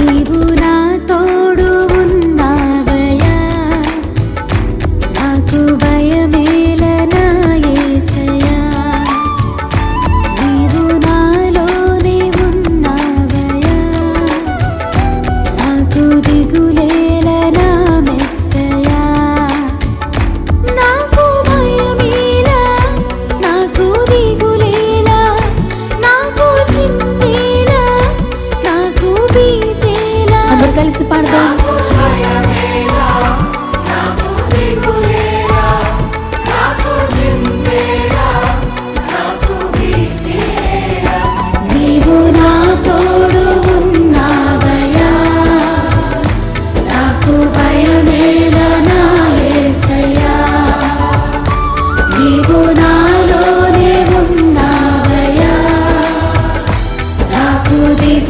জীবন కలిసి పాడదాం.